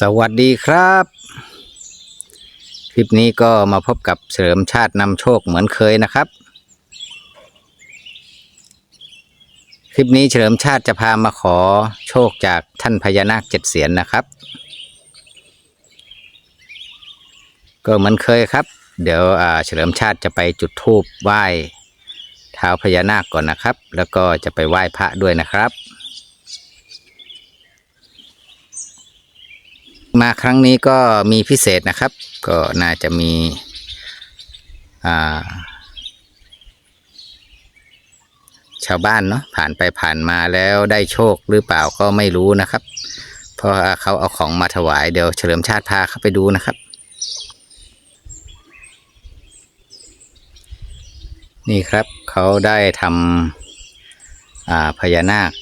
สวัสดีครับ คลิปนี้ก็มาพบกับเฉลิมชาตินำโชคเหมือนเคยนะครับ คลิปนี้เฉลิมชาติจะพามาขอโชคจากท่านพญานาคเจ็ดเสียนนะครับ ก็เหมือนเคยครับ เดี๋ยวอ่าเฉลิมชาติจะไปจุดธูปไหว้เท้าพญานาคก่อนนะครับ แล้วก็จะไปไหว้พระด้วยนะครับ มาครั้งนี้ก็มีพิเศษนะครับ ก็น่าจะมีาชาวบ้านเนาะผ่านไปผ่านมาแล้วได้โชคหรือเปล่าก็ไม่รู้นะครับ เพราะเขาเอาของมาถวายเดี๋ยวเฉลิมชาติพาเข้าไปดูนะครับ นี่ครับเขาได้ทำพญานาค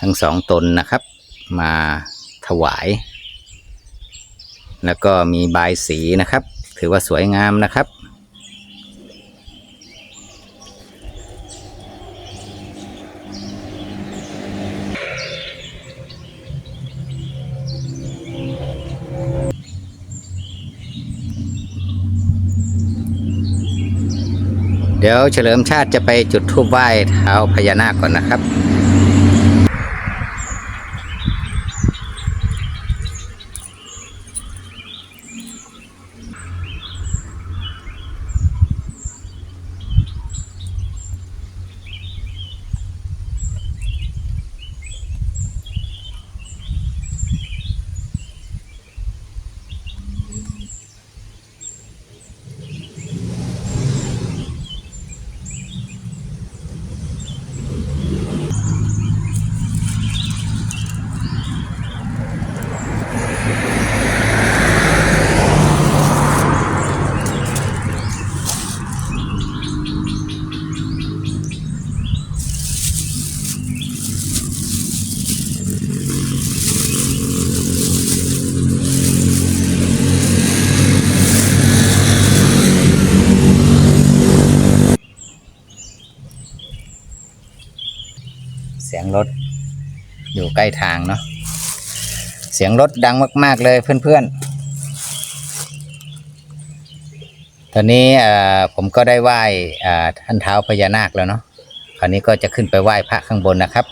ทั้งสองตนนะครับมา วาย แล้วก็มีบายสีนะครับ ถือว่าสวยงามนะครับ เดี๋ยวเฉลิมชาติจะไปจุดธูปไหว้เท้าพญานาคก่อนนะครับ อยู่ใกล้ทางเนาะเสียงรถดังมาก ๆ เลยเพื่อนๆ ตอนนี้ผมก็ได้ไหว้ท่านเท้าพญานาคแล้วเนาะคราวนี้ก็จะขึ้นไปไหว้พระข้างบนนะครับ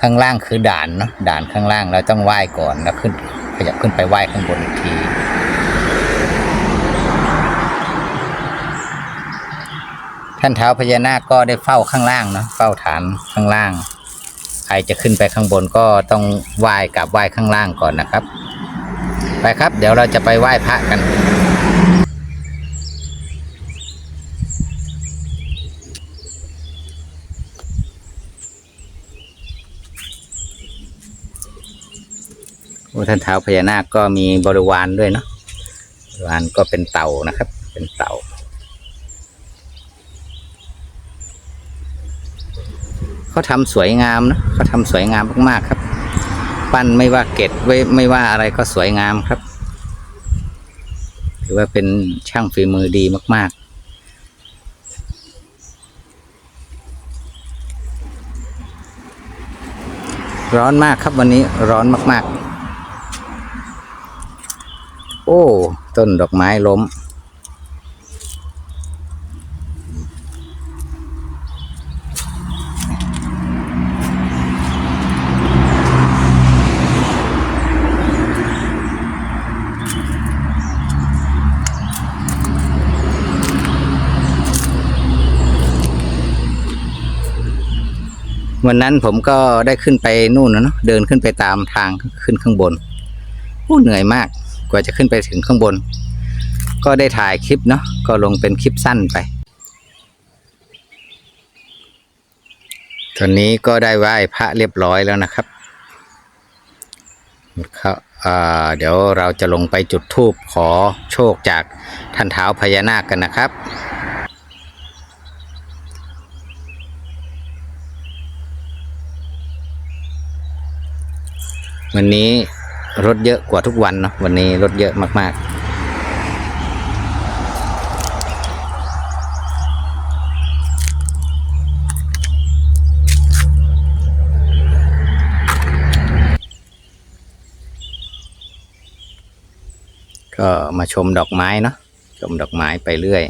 ข้างล่างคือด่านเนาะด่านข้างล่างเราต้องไหว้ก่อนแล้วขึ้นขยับขึ้นไปไหว้ข้างบนอีกทีท่านเท้าพญานาคก็ได้เฝ้าข้างล่างเนาะเฝ้าฐานข้างล่าง ใครจะขึ้นไปข้างบนก็ต้องไหว้กับไหว้ข้างล่างก่อนนะครับ ไปครับ เดี๋ยวเราจะไปไหว้พระกันโอ้ท่านเท้าพญานาคก็มีบริวารด้วยเนาะบริวารก็เป็นเต่านะครับ เป็นเต่า เขาทำสวยงามนะเขาทำสวยงามมากๆครับ ปั้นไม่ว่าเกตไว้ไม่ว่าอะไรก็สวยงามครับถือว่าเป็นช่างฝีมือดีมาก ๆร้อนมากครับวันนี้ร้อนมาก ๆ โอ้ ต้นดอกไม้ล้ม วันนั้นผมก็ได้ขึ้นไปนู่นนะเนาะเดินขึ้นไปตามทางขึ้นข้างบนโอ้เหนื่อยมากกว่าจะขึ้นไปถึงข้างบน ก็ได้ถ่ายคลิปเนาะก็ลงเป็นคลิปสั้นไป ตอนนี้ก็ได้ไหว้พระเรียบร้อยแล้วนะครับครับอ่าเดี๋ยวเราจะลงไปจุดธูปขอโชคจากท่านเท้าพญานาคกันนะครับ วันนี้รถเยอะกว่าทุกวันเนาะวันนี้รถเยอะมาก ๆก็มาชมดอกไม้เนาะชมดอกไม้ไปเรื่อย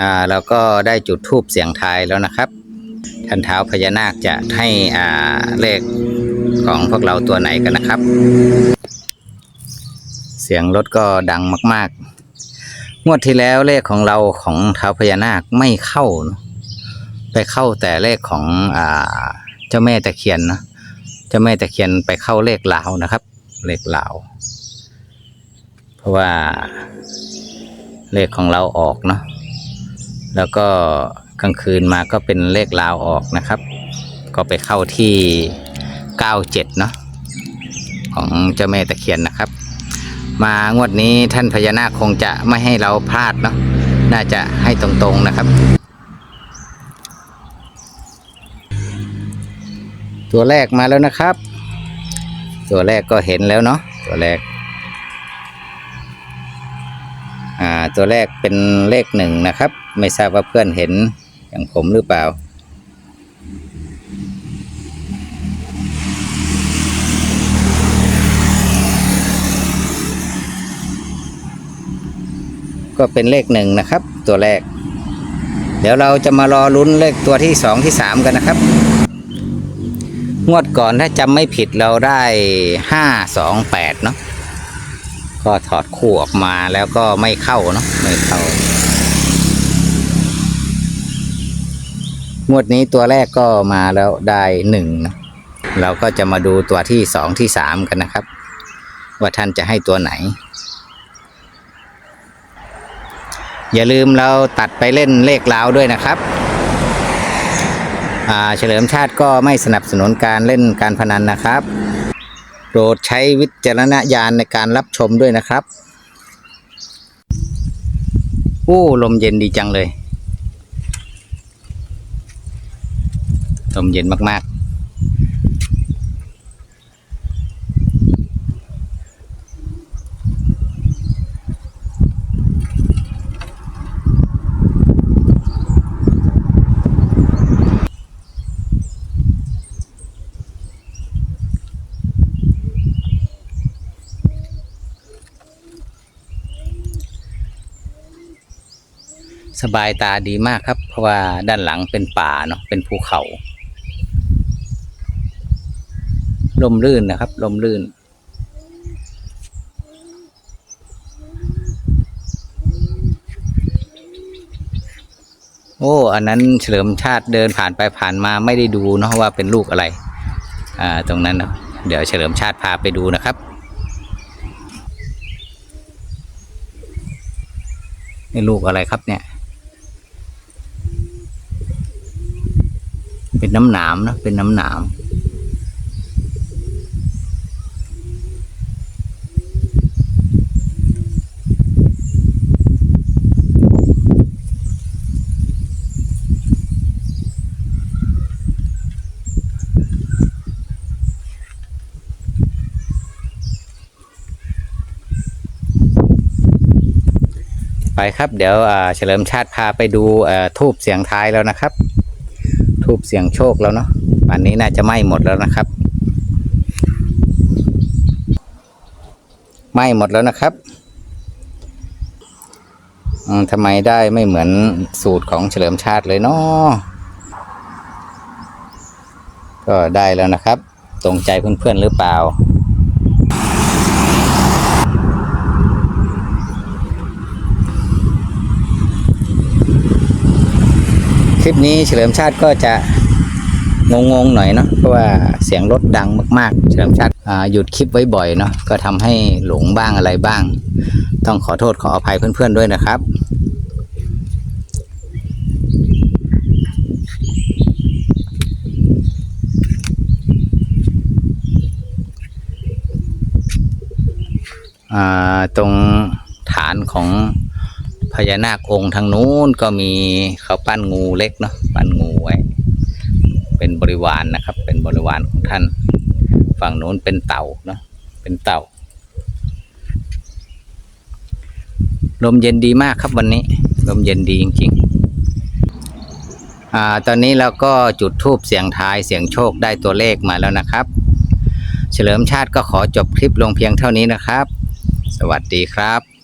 อ่าเราก็ได้จุดทูบเสียงทายแล้วนะครับท่านเท้าพญานาคจะให้อ่าเลขของพวกเราตัวไหนกันนะครับ เสียงรถก็ดังมาก ๆ งวดที่แล้วเลขของเราของเท้าพญานาคไม่เข้า ไปเข้าแต่เลขของอ่าเจ้าแม่ตะเคียนนะเจ้าแม่ตะเคียนไปเข้าเลขลาวนะครับ เลขลาว เพราะว่าเลขของเราออกเนาะ แล้วก็กลางคืนมาก็เป็นเลขลาวออกนะครับ ก็ไปเข้าที่ 97 เนาะของเจ้าแม่ตะเคียนนะครับ มางวดนี้ท่านพญานาคคงจะไม่ให้เราพลาดเนาะน่าจะให้ตรงๆนะครับ ตัวแรกมาแล้วนะครับ ตัวแรกก็เห็นแล้วเนาะตัวแรกอ่าตัวแรกเป็นเลขหนึ่งนะครับ ไม่ทราบว่าเพื่อนเห็นอย่างผมหรือเปล่า ก็เป็นเลขหนึ่งนะครับ ตัวแรก เดี๋ยวเราจะมารอลุ้นเลขตัวที่สองที่สามกันนะครับ งวดก่อนถ้าจำไม่ผิดเราได้ห้าสองแปดเนาะก็ถอดคู่ออกมาแล้วก็ไม่เข้าเนาะไม่เข้า งวดนี้ตัวแรกก็มาแล้วได้หนึ่งนะเราก็จะมาดูตัวที่สองที่สามกันนะครับ ว่าท่านจะให้ตัวไหน อย่าลืมเราตัดไปเล่นเลขลาวด้วยนะครับอาเฉลิมชาติก็ไม่สนับสนุนการเล่นการพนันนะครับ โปรดใช้วิจารณญาณในการรับชมด้วยนะครับ โอ้ ลมเย็นดีจังเลย ลมเย็นมาก ๆ สบายตาดีมากครับ เพราะว่าด้านหลังเป็นป่าเนาะเป็นภูเขา ลมลื่นนะครับ ลมลื่น โอ้ อันนั้นเฉลิมชาติเดินผ่านไปผ่านมาไม่ได้ดูเนาะว่าเป็นลูกอะไร อ่า ตรงนั้นเนาะเดี๋ยวเฉลิมชาติพาไปดูนะครับ นี่ลูกอะไรครับเนี่ย เป็นน้ำหนามนะ เป็นน้ำหนาม ไปครับเดี๋ยวเฉลิมชาติพาไปดูทูบเสียงท้ายแล้วนะครับ ทูบเสียงโชคแล้วเนาะอันนี้น่าจะไหม้หมดแล้วนะครับไหม้หมดแล้วนะครับทำไมได้ไม่เหมือนสูตรของเฉลิมชาติเลยเนาะก็ได้แล้วนะครับ ตรงใจเพื่อนๆหรือเปล่า ลิปนี้เฉลิมชาติก็จะงงๆหน่อยเนาะเพราะว่าเสียงรถดังมากๆ เฉลิมชาติหยุดคลิปไว้บ่อยเนาะก็ทำให้หลงบ้างอะไรบ้าง ต้องขอโทษขออภัยเพื่อนๆด้วยนะครับ ตรงฐานของ พญานาคองค์ทางนู้นก็มีเขาปั้นงูเล็กเนาะปั้นงูไว้ เป็นบริวารนะครับ เป็นบริวารของท่าน ฝั่งนู้นเป็นเต่าเนาะเป็นเต่า ลมเย็นดีมากครับวันนี้ ลมเย็นดีจริงๆอ่าตอนนี้เราก็จุดทูบเสียงทายเสียงโชคได้ตัวเลขมาแล้วนะครับ เฉลิมชาติก็ขอจบคลิปลงเพียงเท่านี้นะครับ สวัสดีครับ